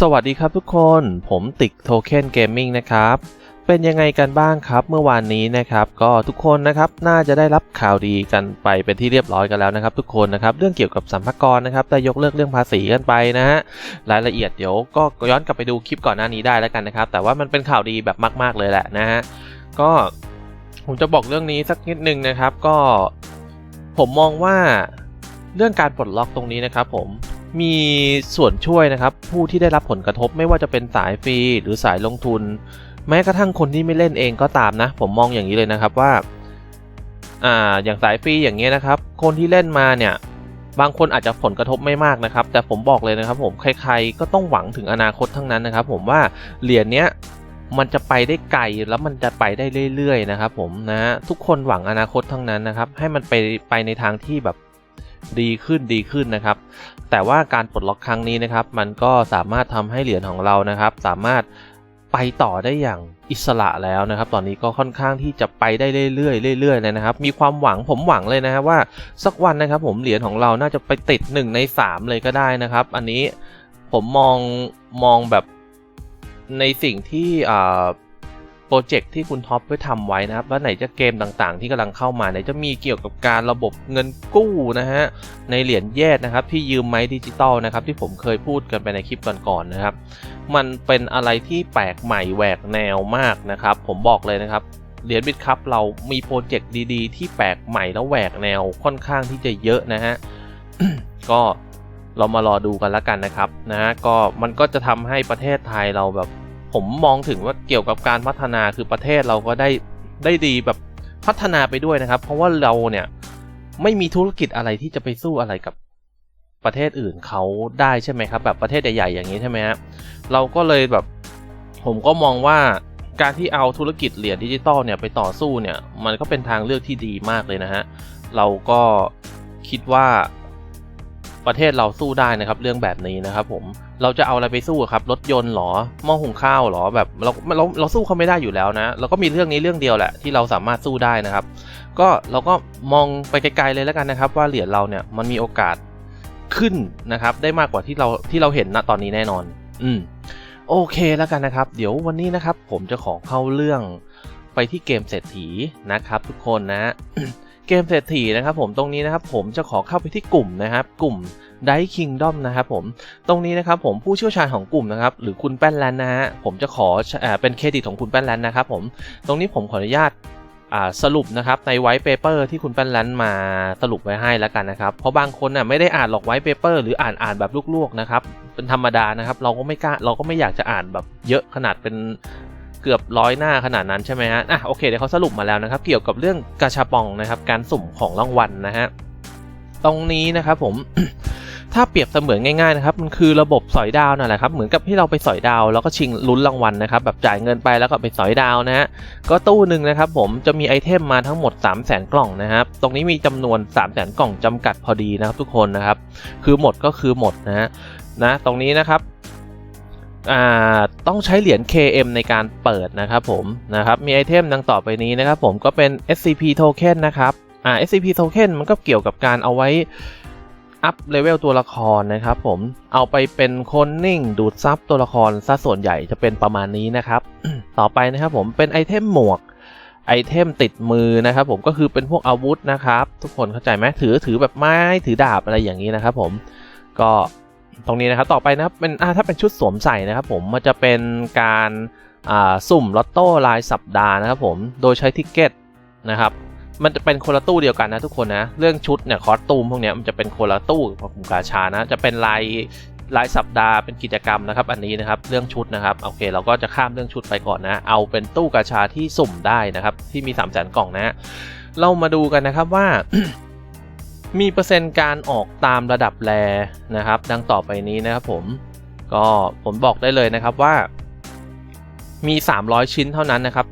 สวัสดีครับทุกคน ผมติกโทเค็นเกมมิ่งนะครับ เป็นยังไงกันบ้างครับเมื่อวานนี้นะครับ ก็ทุกคนนะครับน่าจะได้รับข่าวดีกันไปเป็นที่เรียบร้อยกันแล้วนะครับ ทุกคนนะครับเรื่องเกี่ยวกับสัมภาระนะครับได้ยกเลิกเรื่องภาษีกันไปนะฮะรายละเอียดเดี๋ยวก็ย้อนกลับไปดูคลิปก่อนหน้านี้ได้แล้วกันนะครับ แต่ว่ามันเป็นข่าวดีแบบมาก ๆเลยแหละนะฮะก็ผมจะบอกเรื่องนี้สักนิดนึงนะครับ ก็ผมมองว่าเรื่องการปลดล็อกตรงนี้นะครับ ผม มีส่วนช่วยนะครับ ผู้ที่ได้รับผลกระทบไม่ว่าจะเป็นสายฟรีหรือสายลงทุน แม้กระทั่งคนที่ไม่เล่นเองก็ตามนะ ผมมองอย่างนี้เลยนะครับว่าอ่าอย่างสายฟรีอย่างเงี้ยนะครับ คนที่เล่นมาเนี่ยบางคนอาจจะผลกระทบไม่มากนะครับ แต่ผมบอกเลยนะครับ ผมใครๆก็ต้องหวังถึงอนาคตทั้งนั้นนะครับ ผมว่าเหรียญเนี้ยมันจะไปได้ไกลแล้วมันจะไปได้เรื่อยๆนะครับ ผมนะฮะทุกคนหวังอนาคตทั้งนั้นนะครับ ให้มันไปไปในทางที่แบบ ดีขึ้นดีขึ้นนะครับ แต่ว่าการปลดล็อกครั้งนี้นะครับ มันก็สามารถทำให้เหรียญของเรานะครับ สามารถไปต่อได้อย่างอิสระแล้วนะครับ ตอนนี้ก็ค่อนข้างที่จะไปได้เรื่อยๆเรื่อยๆเลยนะครับ มีความหวังผมหวังเลยนะครับว่าสักวันนะครับ ผมเหรียญของเราน่าจะไปติด 1 ใน 3 เลยก็ได้นะครับ อันนี้ผมมองมองแบบในสิ่งที่อ่า โปรเจกต์ที่คุณท็อปได้ทำไว้นะครับว่าไหนจะเกมต่างๆ ที่กำลังเข้ามาไหนจะมีเกี่ยวกับการระบบเงินกู้นะฮะในเหรียญแยกนะครับที่ยืมไม้ดิจิตอลนะครับที่ผมเคยพูดกันไปในคลิปก่อนๆนะครับ มันเป็นอะไรที่แปลกใหม่แหวกแนวมากนะครับ ผมบอกเลยนะครับเหรียญบิตคัพเรามีโปรเจกต์ดีๆ ที่แปลกใหม่แล้วแหวกแนวค่อนข้างที่จะเยอะนะฮะก็เรามารอดูกันแล้วกันนะครับนะฮะก็มันก็จะทำให้ประเทศไทยเราแบบ ผมมองถึงว่าเกี่ยวกับการพัฒนาคือประเทศเราก็ได้ได้ดีแบบพัฒนาไปด้วยนะครับ เพราะว่าเราเนี่ยไม่มีธุรกิจอะไรที่จะไปสู้อะไรกับประเทศอื่นเขาได้ใช่ไหมครับ แบบประเทศใหญ่ๆอย่างนี้ใช่ไหมฮะเราก็เลยแบบผมก็มองว่าการที่เอาธุรกิจเหรียญดิจิตอลเนี่ยไปต่อสู้เนี่ยมันก็เป็นทางเลือกที่ดีมากเลยนะฮะเราก็คิดว่า ประเทศเราสู้ได้นะครับ เรื่องแบบนี้นะครับผมเราจะเอาอะไรไปสู้ครับรถยนต์หรอหม้อหุงข้าวหรอแบบเราเราเราสู้เขาไม่ได้อยู่แล้วนะเราก็มีเรื่องนี้เรื่องเดียวแหละที่เราสามารถสู้ได้นะครับ ก็เราก็มองไปไกลๆเลยแล้วกันนะครับ ว่าเหรียญเราเนี่ยมันมีโอกาสขึ้นนะครับ ได้มากกว่าที่เราที่เราเห็นณตอนนี้แน่นอน อืมโอเคแล้วกันนะครับ เดี๋ยววันนี้นะครับ ผมจะขอเข้าเรื่องไปที่เกมเศรษฐีนะครับ ทุกคนนะ เกมเศรษฐีนะครับผมตรงนี้นะครับผมจะขอเข้าไปที่กลุ่มนะครับ กลุ่มไดคิงดอมนะครับผมตรงนี้นะครับผมผู้เชี่ยวชาญของกลุ่มนะครับ หรือคุณแป้นแลนนะฮะผมจะขอเป็นเครดิตของคุณแป้นแลนนะครับผมตรงนี้ผมขออนุญาตสรุปนะครับในไวท์เปเปอร์ที่คุณแป้นแลนมาสรุปไว้ให้แล้วกันนะครับ เพราะบางคนน่ะไม่ได้อ่านหรอกไวท์เปเปอร์หรืออ่านอ่านแบบลวกๆนะครับเป็นธรรมดานะครับ เราก็ไม่กล้าเราก็ไม่อยากจะอ่านแบบเยอะขนาดเป็น เกือบร้อยหน้าขนาดนั้นใช่ไหมฮะอะโอเคเดี๋ยวเขาสรุปมาแล้วนะครับ เกี่ยวกับเรื่องกาชาปองนะครับ การสุ่มของรางวัลนะฮะตรงนี้นะครับผมถ้าเปรียบเสมือนง่ายๆนะครับมันคือระบบสอยดาวนั่นแหละครับเหมือนกับที่เราไปสอยดาวแล้วก็ชิงลุ้นรางวัลนะครับแบบจ่ายเงินไปแล้วก็ไปสอยดาวนะฮะก็ตู้หนึ่งนะครับผมจะมีไอเทมมาทั้งหมด 3 0 0แสนกล่องนะครับตรงนี้มีจำนวน 3 0 0แสนกล่องจำกัดพอดีนะครับทุกคนนะครับคือหมดก็คือหมดนะฮะนะตรงนี้นะครับ ต้องใช้เหรียญ KM ในการเปิดนะครับผมนะครับมีไอเทมดังต่อไปนี้นะครับผมก็เป็น SCP Token นะครับอ่า SCP Token มันก็เกี่ยวกับการเอาไว้อัพเลเวลตัวละครนะครับผมเอาไปเป็นคนนิ่งดูดซับตัวละครซะส่วนใหญ่จะเป็นประมาณนี้นะครับ ต่อไปนะครับผมเป็นไอเทมหมวกไอเทมติดมือนะครับผมก็คือเป็นพวกอาวุธนะครับ ทุกคนเข้าใจไหมถือถือแบบไม้ถือดาบอะไรอย่างนี้นะครับผมก็ ตรงนี้นะครับต่อไปนะครับเป็นถ้าเป็นชุดสวมใส่นะครับผมมันจะเป็นการสุ่มลอตโต้รายสัปดาห์นะครับผมโดยใช้ทิกเก็ตนะครับมันจะเป็นคนละตู้เดียวกันนะทุกคนนะเรื่องชุดเนี่ยคอสตูมพวกเนี้ยมันจะเป็นคนละตู้กับกลุ่มกาชานะจะเป็นรายรายสัปดาห์เป็นกิจกรรมนะครับอันนี้นะครับเรื่องชุดนะครับโอเค เราก็จะข้ามเรื่องชุดไปก่อนนะ เอาเป็นตู้กาชาที่สุ่มได้นะครับที่มี3ามแสนกล่องนะ เรามาดูกันนะครับว่า มีเปอร์เซ็นต์การออกตามระดับแรนะครับ ดังต่อไปนี้นะครับผมก็ผมบอกได้เลยนะครับว่า มี 300 ชิ้นเท่านั้นนะครับ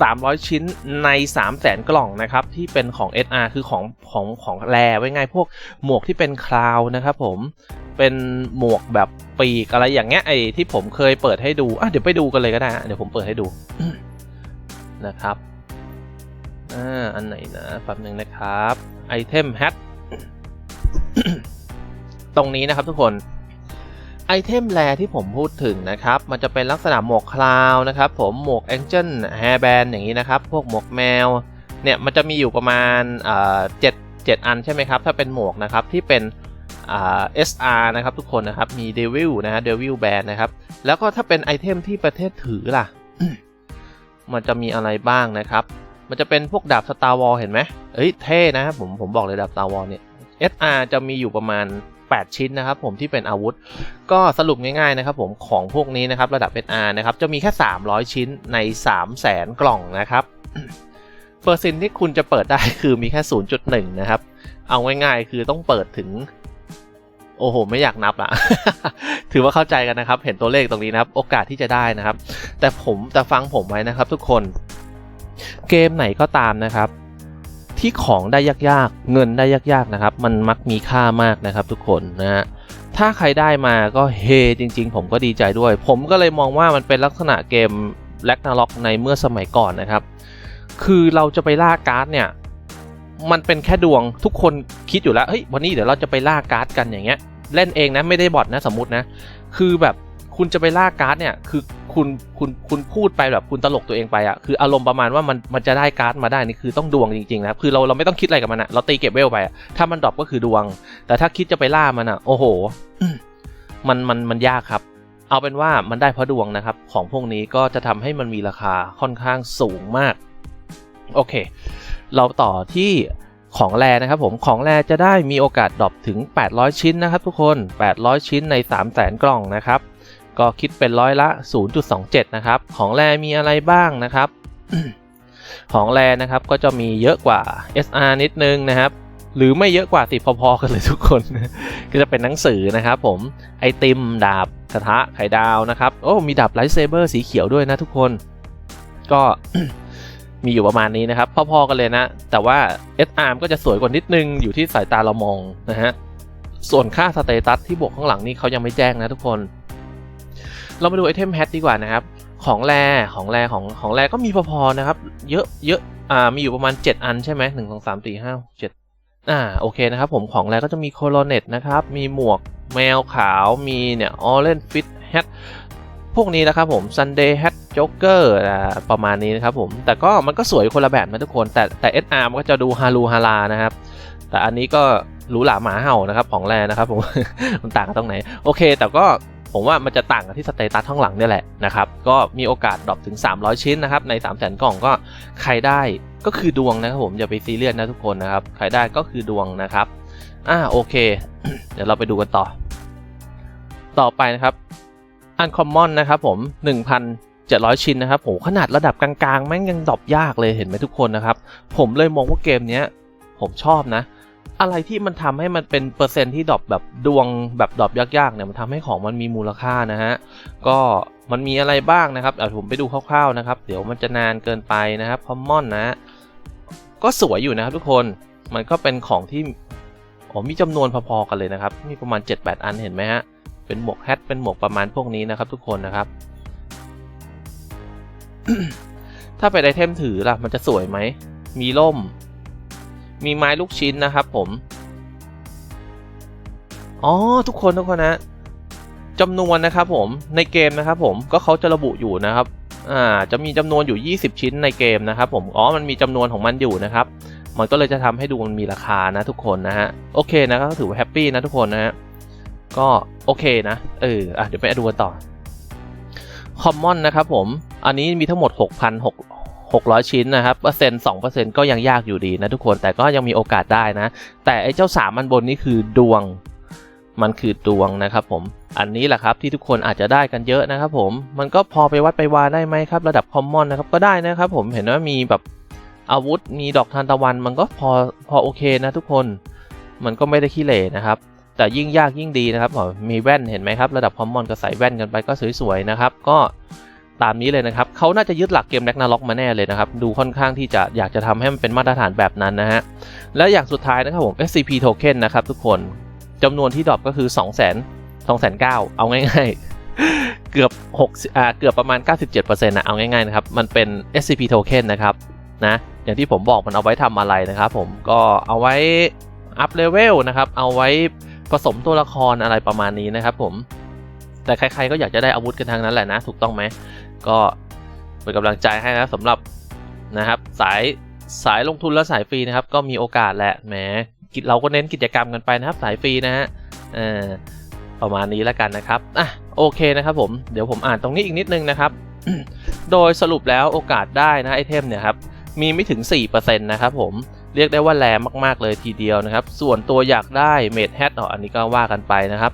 300 ชิ้นใน 3 0 0แสนกล่องนะครับ ที่เป็นของ SR คือของของของแรไว้ไงพวกหมวกที่เป็นคลาวนะครับผมเป็นหมวกแบบปีกอะไรอย่างเงี้ยไอที่ผมเคยเปิดให้ดูอะเดี๋ยวไปดูกันเลยก็ได้เดี๋ยวผมเปิดให้ดูนะครับอ่าอันไหนนะแป๊บหนึ่งนะครับ ไอเทมแฮทตรงนี้นะครับทุกคนไอเทมแรที่ผมพูดถึงนะครับ มันจะเป็นลักษณะหมวกคลาวนะครับผมหมวกแองเจิลแฮร์แบนอย่างนี้นะครับ พวกหมวกแมว เนี่ยมันจะมีอยู่ประมาณเจ็ดเจ็ดอันใช่ไหมครับ ถ้าเป็นหมวกนะครับ ที่เป็นอ่า SR นะครับทุกคนนะครับ มี Devil นะฮะ Devil Band นะครับ แล้วก็ถ้าเป็นไอเทมที่ประเทศถือล่ะ มันจะมีอะไรบ้างนะครับ มันจะเป็นพวกดาบ Star Wars เห็นไหมเอ้ยเท่นะครับผมผมบอกเลยดาบ Star Wars เนี่ย SR จะมีอยู่ประมาณ 8 ชิ้นนะครับผมที่เป็นอาวุธ ก็สรุปง่ายๆนะครับผมของพวกนี้นะครับระดับ SR นะครับจะมีแค่ 300 ชิ้นใน 3 0 0แสนกล่องนะครับเปอร์เซ็นต์ที่คุณจะเปิดได้คือมีแค่ 0.1 นะครับ เอาง่ายๆ คือต้องเปิดถึง โอ้โห ไม่อยากนับละถือว่าเข้าใจกันนะครับ เห็นตัวเลขตรงนี้นะครับ โอกาสที่จะได้นะครับ แต่ผมแต่ฟังผมไว้นะครับทุกคน เกมไหนก็ตามนะครับ ที่ของได้ยากๆ เงินได้ยากๆนะครับ มันมักมีค่ามากนะครับ ทุกคนนะฮะถ้าใครได้มาก็เฮจริง ๆ ผมก็ดีใจด้วย ผมก็เลยมองว่ามันเป็นลักษณะเกมแลกนาล็อกในเมื่อสมัยก่อนนะครับ คือเราจะไปล่าการ์ดเนี่ย มันเป็นแค่ดวงทุกคนคิดอยู่แล้วเฮ้ยวันนี้เดี๋ยวเราจะไปล่าการ์ดกันอย่างเงี้ย เล่นเองนะไม่ได้บอทนะสมมตินะ คือแบบ คุณจะไปล่าการ์ดเนี่ยคือคุณคุณคุณพูดไปแบบคุณตลกตัวเองไปอะคืออารมณ์ประมาณว่ามันมันจะได้การ์ดมาได้นี่คือต้องดวงจริงๆนะคือเราเราไม่ต้องคิดอะไรกับมันอะเราตีเก็บเวลไปอะถ้ามันดรอปก็คือดวง แต่ถ้าคิดจะไปล่ามันอะโอ้โห มันมันมันยากครับ เอาเป็นว่ามันได้เพราะดวงนะครับ ของพวกนี้ก็จะทำให้มันมีราคาค่อนข้างสูงมาก โอเค เราต่อที่ของแรนะครับผมของแรจะได้มีโอกาสดรอปถึง 800 ชิ้นนะครับทุกคน 800 ชิ้นใน 3 0 0แสนกล่องนะครับ ก็คิดเป็นร้อยละ 0.27 นะครับ ของแรมีอะไรบ้างนะครับ ของแรนะครับก็จะมีเยอะกว่า SR นิดนึงนะครับ หรือไม่เยอะกว่าสิพอๆกันเลยทุกคน ก็จะเป็นหนังสือนะครับผมไอติมดาบกระทะไข่ดาวนะครับโอ้มีดาบไลท์เซเบอร์สีเขียวด้วยนะทุกคน ก็มีอยู่ประมาณนี้นะครับ พอๆกันเลยนะ แต่ว่า SR ก็จะสวยกว่านิดนึงอยู่ที่สายตาเรามองนะฮะส่วนค่าสเตตัสที่บวกข้างหลังนี่เขายังไม่แจ้งนะทุกคน เรามาดูไอเทมแฮทดีกว่านะครับ ของแร่ของแร่ของของแร่ก็มีพอๆนะครับ เยอะเยอะอ่ามีอยู่ประมาณ 7 อันใช่ไหมหนึ่งสองสามสี่ห้าเจ็ดอ่าโอเคนะครับผมของแร่ก็จะมีโคโลเนตนะครับ มีหมวกแมวขาวมีเนี่ยออเรนฟิตแฮทพวกนี้นะครับผม Sunday Hat Joker อ่าประมาณนี้นะครับผม แต่ก็มันก็สวยคนละแบบนะทุกคน แต่แต่ SR มันก็จะดูฮารูฮารานะครับ แต่อันนี้ก็หรูหราหมาเห่านะครับของแรนะครับผม มันต่างกันตรงไหน โอเค แต่ก็ ผมว่ามันจะต่างกันที่สเตตัสข้างหลังเนี่ยแหละนะครับ ก็มีโอกาสดรอปถึง 300 ชิ้นนะครับ ใน 3 0 0 0 0 0 กล่องก็ใครได้ก็คือดวงนะครับผมอย่าไปซีเรียสนะทุกคนนะครับ ใครได้ก็คือดวงนะครับ อ่าโอเค เดี๋ยวเราไปดูกันต่อ ต่อไปนะครับ Uncommon นะครับผม1,700 ชิ้นนะครับโหขนาดระดับกลางๆ แม่งยังดรอปยากเลยเห็นไหมทุกคนนะครับ ผมเลยมองว่าเกมเนี้ยผมชอบนะ อะไรที่มันทำให้มันเป็นเปอร์เซ็นต์ที่ดรอปแบบดวงแบบดรอปยากๆเนี่ยมันทำให้ของมันมีมูลค่านะฮะก็มันมีอะไรบ้างนะครับเดี๋ยวผมไปดูคร่าวๆนะครับ เดี๋ยวมันจะนานเกินไปนะครับคอมมอนนะก็สวยอยู่นะครับทุกคนมันก็เป็นของที่อ๋อมีจำนวนพอๆกันเลยนะครับ มีประมาณ 7-8 อันเห็นไหมฮะเป็นหมวกแฮทเป็นหมวกประมาณพวกนี้นะครับ ทุกคนนะครับ ถ้าเป็นไอเทมถือล่ะมันจะสวยไหมมีล่ม มีไม้ลูกชิ้นนะครับผม อ๋อทุกคนทุกคนนะจำนวนนะครับผมในเกมนะครับผมก็เขาจะระบุอยู่นะครับอ่าจะมีจำนวนอยู่ 20 ชิ้นในเกมนะครับผมอ๋อมันมีจำนวนของมันอยู่นะครับ มันก็เลยจะทำให้ดูมันมีราคานะทุกคนนะฮะโอเคนะก็ถือว่าแฮปปี้นะทุกคนนะฮะก็โอเคนะเอออะเดี๋ยวไปดูกันต่อคอมมอนนะครับผมอันนี้มีทั้งหมด 600 ชิ้นนะครับเปอร์เซ็นต์2เปอร์เซ็นต์ก็ยังยากอยู่ดีนะทุกคนแต่ก็ยังมีโอกาสได้นะ แต่ไอ้เจ้าสามันบนนี่คือดวง มันคือดวงนะครับผมอันนี้แหละครับที่ทุกคนอาจจะได้กันเยอะนะครับผมมันก็พอไปวัดไปวาได้ไหมครับ ระดับคอมมอนนะครับก็ได้นะครับผมเห็นว่ามีแบบอาวุธมีดอกทานตะวัน มันก็พอพอโอเคนะทุกคนมันก็ไม่ได้ขี้เหร่นะครับแต่ยิ่งยากยิ่งดีนะครับมีแว่นเห็นไหมครับ ระดับคอมมอนก็ใส่แว่นกันไปก็สวยๆนะครับก็ ตามนี้เลยนะครับเขาน่าจะยึดหลักเกมแร็กนาล็อกมาแน่เลยนะครับ ดูค่อนข้างที่จะอยากจะทำให้มันเป็นมาตรฐานแบบนั้นนะฮะ และอย่างสุดท้ายนะครับผม SCP token นะครับทุกคนจำนวนที่ดรอปก็คือ 2 0 0 0 0 0 2 9 0 0เอาง่าย ๆ เกือบ6อ่าเกือบประมาณ 97%นะเอาง่ายๆนะครับ มันเป็น SCP token นะครับนะอย่างที่ผมบอกมันเอาไว้ทำอะไรนะครับผมก็เอาไว้อัพเลเวลนะครับ เอาไว้ผสมตัวละครอะไรประมาณนี้นะครับผมแต่ใครๆก็อยากจะได้อาวุธกันทางนั้นแหละนะ ถูกต้องไหม ก็เป็นกำลังใจให้นะสำหรับนะครับสายสายลงทุนและสายฟรีนะครับ ก็มีโอกาสแหละแหมเราก็เน้นกิจกรรมกันไปนะครับสายฟรีนะฮะประมาณนี้แล้วกันนะครับอะโอเคนะครับผมเดี๋ยวผมอ่านตรงนี้อีกนิดนึงนะครับ โดยสรุปแล้วโอกาสได้นะไอเทมเนี่ยครับมีไม่ถึง 4%นะครับผมเรียกได้ว่าแรงมาก ๆ เลยทีเดียวนะครับ ส่วนตัวอยากได้เมดแฮทอันนี้ก็ว่ากันไปนะครับ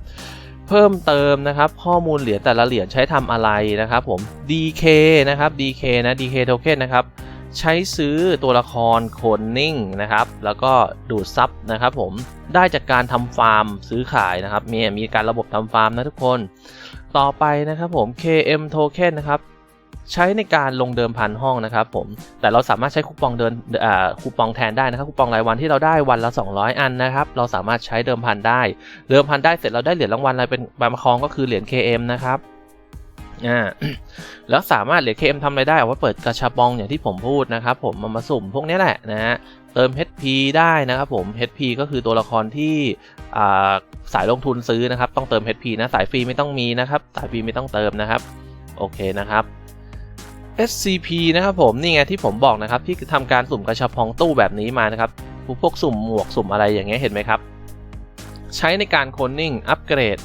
เพิ่มเติมนะครับ ข้อมูลเหรียญแต่ละเหรียญใช้ทำอะไรนะครับผม DK นะครับ DK นะ DK token นะครับ ใช้ซื้อตัวละครโคนนิ่งนะครับ แล้วก็ดูดซับนะครับผม ได้จากการทำฟาร์มซื้อขายนะครับ มีมีการระบบทำฟาร์มนะทุกคน ต่อไปนะครับผม KM token นะครับ ใช้ในการลงเดิมพันห้องนะครับผม แต่เราสามารถใช้คูปองเดินคูปองแทนได้นะครับคูปองรายวันที่เราได้วันละ 200 อันนะครับ เราสามารถใช้เดิมพันได้ เดิมพันได้เสร็จเราได้เหรียญรางวัลอะไรเป็นบามคองก็คือเหรียญ KM นะครับอ่าแล้วสามารถเหรียญ KM ทำอะไรได้เอาไว้เปิดกระชับองอย่างที่ผมพูดนะครับผมมามาสุ่มพวกนี้แหละนะฮะเติม HP ได้นะครับผม HP ก็คือตัวละครที่สายลงทุนซื้อนะครับ ต้องเติม HP นะสายฟรีไม่ต้องมีนะครับ สายฟรีไม่ต้องเติมนะครับ โอเคนะครับ SCP นะครับผมนี่ไงที่ผมบอกนะครับที่ทำการสุ่มกระชับพองตู้แบบนี้มานะครับพวกสุ่มหมวกสุ่มอะไรอย่างเงี้ยเห็นไหมครับ ใช้ในการโคนนิ่งอัปเกรด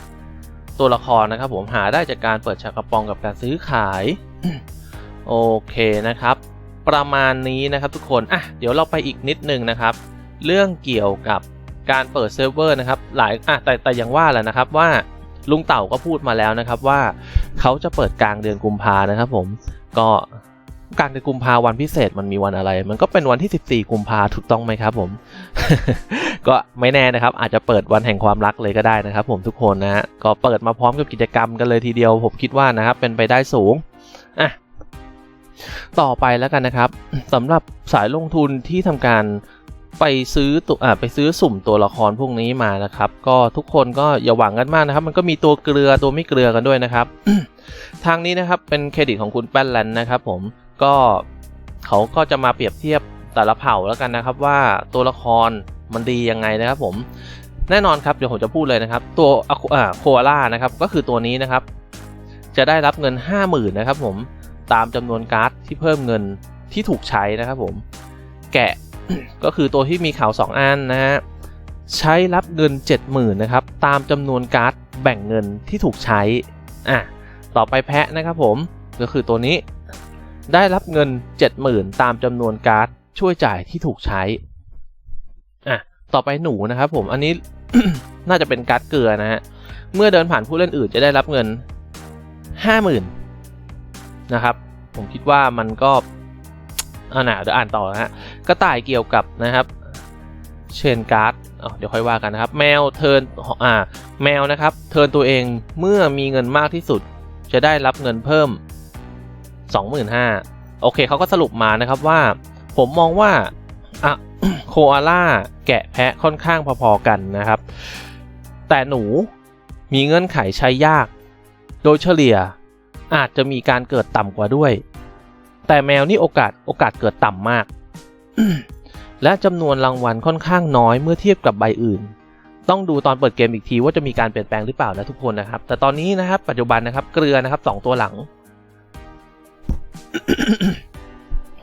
ตัวละครนะครับผมหาได้จากการเปิดฉากกระปองกับการซื้อขาย โอเคนะครับ ประมาณนี้นะครับทุกคนอะเดี๋ยวเราไปอีกนิดนึงนะครับ เรื่องเกี่ยวกับการเปิดเซิร์ฟเวอร์นะครับหลายอะแต่แต่อยังว่าแหละนะครับว่าลุงเต่าก็พูดมาแล้วนะครับว่าเขาจะเปิดกลางเดือนกุมภานะครับผม ก็กลางเดือนกุมภาวันพิเศษมันมีวันอะไร มันก็เป็นวันที่ 14 กุมภาถูกต้องไหมครับผม ก็ไม่แน่นะครับ อาจจะเปิดวันแห่งความรักเลยก็ได้นะครับ ผมทุกคนนะฮะก็เปิดมาพร้อมกับกิจกรรมกันเลยทีเดียวผมคิดว่านะครับเป็นไปได้สูงอะต่อไปแล้วกันนะครับสำหรับสายลงทุนที่ทำการ ไปซื้อตัวอ่าไปซื้อสุ่มตัวละครพวกนี้มานะครับ ก็ทุกคนก็อย่าหวังกันมากนะครับ มันก็มีตัวเกลือตัวไม่เกลือกันด้วยนะครับ ทางนี้นะครับเป็นเครดิตของคุณแป้นแลนด์นะครับ ผมก็เขาก็จะมาเปรียบเทียบแต่ละเผ่าแล้วกันนะครับ ว่าตัวละครมันดียังไงนะครับ ผมแน่นอนครับเดี๋ยวผมจะพูดเลยนะครับ ตัวอ่าโคอาล่านะครับก็คือตัวนี้นะครับ จะได้รับเงิน 50,000นะครับ ผมตามจำนวนการ์ดที่เพิ่มเงินที่ถูกใช้นะครับ ผม แกะ ก็คือตัวที่มีข่าว 2 อันนะฮะใช้รับเงิน 70,000นะครับตามจำนวนการ์ดแบ่งเงินที่ถูกใช้อะต่อไปแพะนะครับผมก็คือตัวนี้ได้รับเงิน 70,000 ตามจำนวนการ์ดช่วยจ่ายที่ถูกใช้อะต่อไปหนูนะครับผมอันนี้น่าจะเป็นการ์ดเกลือนะฮะเมื่อเดินผ่านผู้เล่นอื่นจะได้รับเงิน 50,000นะครับผมคิดว่ามันก็ อ่านะเดี๋ยวอ่านต่อนะฮะกระต่ายเกี่ยวกับนะครับเชนการ์ดเดี๋ยวค่อยว่ากันนะครับ แมวเทินอ่าแมวนะครับเทินตัวเองเมื่อมีเงินมากที่สุด จะได้รับเงินเพิ่ม 25,000โอเคเขาก็สรุปมานะครับว่า ผมมองว่าอะโคอาล่าแกะแพะค่อนข้างพอๆกันนะครับ แต่หนูมีเงื่อนไขใช้ยาก โดยเฉลี่ยอาจจะมีการเกิดต่ำกว่าด้วย แต่แมวนี่โอกาสโอกาสเกิดต่ำมาก และจำนวนรางวัลค่อนข้างน้อยเมื่อเทียบกับใบอื่น ต้องดูตอนเปิดเกมอีกทีว่าจะมีการเปลี่ยนแปลงหรือเปล่านะทุกคนนะครับ แต่ตอนนี้นะครับ ปัจจุบันนะครับ เกลือนะครับสองตัวหลัง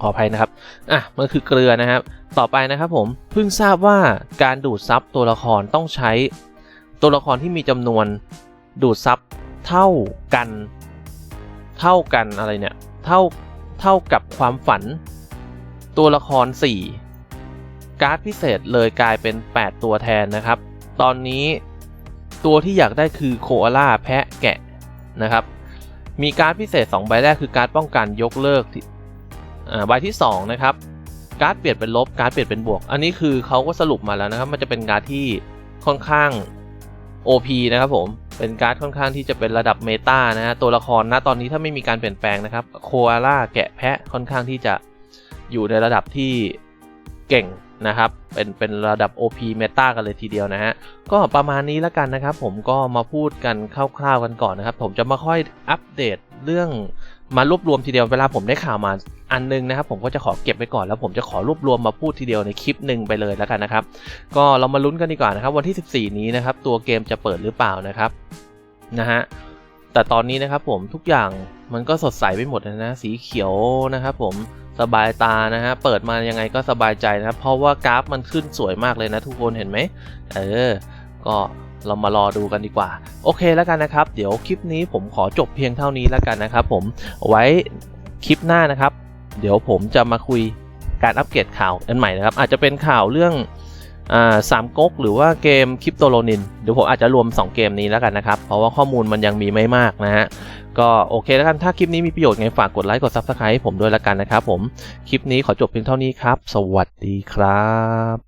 ขออภัยนะครับ อะมันคือเกลือนะครับ ต่อไปนะครับผมเพิ่งทราบว่าการดูดซับตัวละครต้องใช้ ตัวละครที่มีจำนวนดูดซับเท่ากัน เท่ากันอะไรเนี่ย เท่า เท่ากับความฝัน ตัวละคร 4 การ์ดพิเศษเลยกลายเป็น 8 ตัวแทนนะครับ ตอนนี้ตัวที่อยากได้คือโคอาล่าแพะแกะนะครับ มีการ์ดพิเศษ 2 ใบแรกคือการ์ดป้องกันยกเลิกใบที่ 2 นะครับการ์ดเปลี่ยนเป็นลบการ์ดเปลี่ยนเป็นบวก อันนี้คือเขาก็สรุปมาแล้วนะครับ มันจะเป็นการ์ดที่ค่อนข้าง OP นะครับผม เป็นการ์ดค่อนข้างที่จะเป็นระดับเมตานะฮะตัวละครนะตอนนี้ถ้าไม่มีการเปลี่ยนแปลงนะครับโคอาล่าแกะแพะค่อนข้างที่จะอยู่ในระดับที่เก่งนะครับ เป็นเป็นระดับ OP เมตากันเลยทีเดียวนะฮะ ก็ประมาณนี้แล้วกันนะครับ ผมก็มาพูดกันคร่าวๆกันก่อนนะครับ ผมจะมาค่อยอัปเดตเรื่อง มารวบรวมทีเดียวเวลาผมได้ข่าวมาอันนึงนะครับผมก็จะขอเก็บไว้ก่อนแล้วผมจะขอรวบรวมมาพูดทีเดียวในคลิปหนึ่งไปเลยแล้วกันนะครับ ก็เรามาลุ้นกันดีกว่านะครับ วันที่ 14 นี้นะครับ ตัวเกมจะเปิดหรือเปล่านะครับนะฮะแต่ตอนนี้นะครับผมทุกอย่างมันก็สดใสไปหมดนะ สีเขียวนะครับผมสบายตานะฮะเปิดมายังไงก็สบายใจนะครับเพราะว่ากราฟมันขึ้นสวยมากเลยนะทุกคนเห็นไหมเออก็ เรามารอดูกันดีกว่า โอเคแล้วกันนะครับ เดี๋ยวคลิปนี้ผมขอจบเพียงเท่านี้แล้วกันนะครับ ผมไว้คลิปหน้านะครับ เดี๋ยวผมจะมาคุยการอัปเกรดข่าวอันใหม่นะครับ อาจจะเป็นข่าวเรื่องสามก๊กหรือว่าเกมคริปโตโลนินเดี๋ยวผมอาจจะรวม 2 เกมนี้แล้วกันนะครับ เพราะว่าข้อมูลมันยังมีไม่มากนะฮะก็โอเคแล้วกันถ้าคลิปนี้มีประโยชน์ไงฝากกดไลค์กด Subscribe ให้ผมด้วยแล้วกันนะครับผมคลิปนี้ขอจบเพียงเท่านี้ครับ สวัสดีครับ